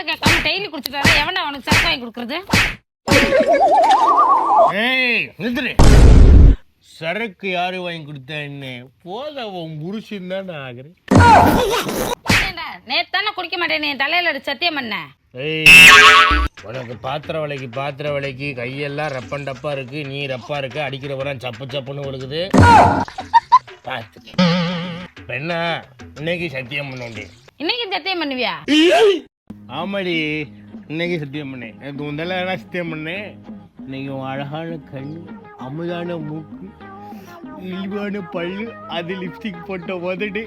சொல்ல கேட்காம டெய்லி குடிச்சிட்டு வர எவன்டா அவனுக்கு சரக்கு வாங்கி கொடுக்குறது? ஏய் நிறுத்துரு சரக்கு யாரு வாங்கி கொடுத்தா என்ன போத உன் புருஷன் தான் நான் ஆகுறேன் நேத்து தானே குடிக்க மாட்டேன் தலையில அடிச்சு சத்தியம் பண்ண ஏய் உனக்கு பாத்திர விலைக்கு பாத்திர விலைக்கு கையெல்லாம் ரப்பன் டப்பா இருக்கு நீ ரப்பா இருக்க அடிக்கிற வர சப்பு சப்புன்னு விழுகுது பார்த்து என்ன இன்னைக்கு சத்தியம் பண்ண வேண்டிய இன்னைக்கு சத்தியம் பண்ணுவியா? ஆமாடி. இன்னைக்கு சத்தியம் பண்ணேன் எனக்கு முதல்ல என்ன சத்தியம் பண்ணேன் இன்னைக்கு உன் அழகான கண் அமுதான மூக்கு இழிவான பல்லு அது லிப்ஸ்டிக் போட்ட உதடு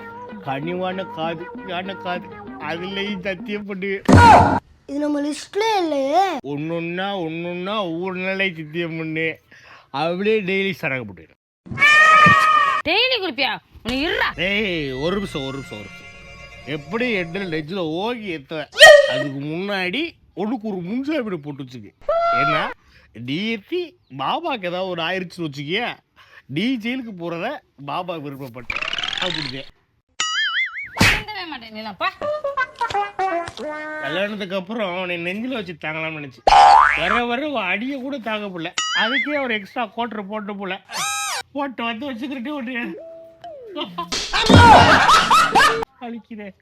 கனிவான காது யான காது அதுலயும் சத்தியம் பண்ணுவேன் இது நம்ம லிஸ்ட்ல இல்லையே. ஒன்னொன்னா ஒன்னொன்னா ஒவ்வொரு நாளே சத்தியம் பண்ணு. அப்படியே டெய்லி சரக்கு போட்டுக்கிறேன் டெய்லி உனக்கு இருடா. ஏய் ஒரு நிமிஷம் ஒரு நிமிஷம் ஒரு நிமிஷம். எப்படி எட்டில் நெஜில் ஓகி எத்துவேன்? அதுக்கு முன்னாடி உனக்கு ஒரு முன்சாப்பிட போட்டு வச்சுக்க. ஏன்னா டிஎத்தி பாபாக்கு ஏதாவது ஒரு ஆயிடுச்சுன்னு வச்சுக்கிய டி ஜெயிலுக்கு போகிறத பாபா மாட்டேன் நீலாப்பா கல்யாணத்துக்கு அப்புறம் அவனை நெஞ்சில் வச்சு தாங்கலாம்னு நினச்சி. வர வர அடியை கூட தாங்க போல. அதுக்கே ஒரு எக்ஸ்ட்ரா கோட்டர் போட்ட போல. போட்டு வந்து வச்சுக்கிட்டே ஒன்று. அழிக்கிறேன்.